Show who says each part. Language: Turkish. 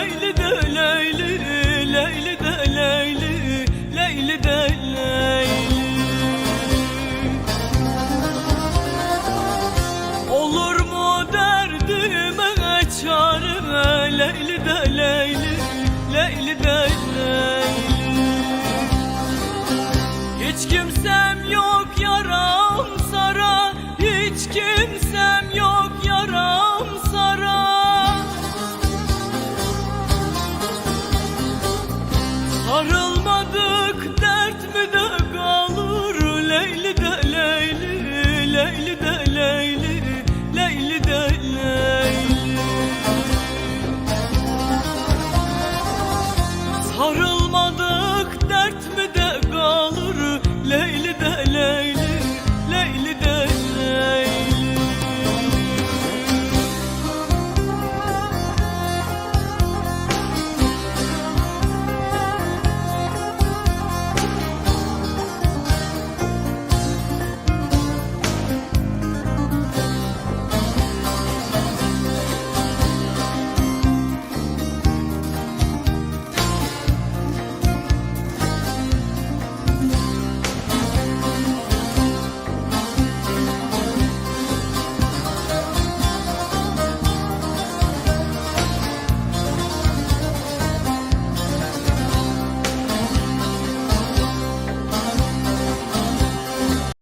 Speaker 1: Leyli de Leyli Leyli de Leyli Leyli de Leyli. Olur mu derdime çare Leyli de Leyli Leyli de Leyli. Hiç kimse Sarılmadık dert mi dök?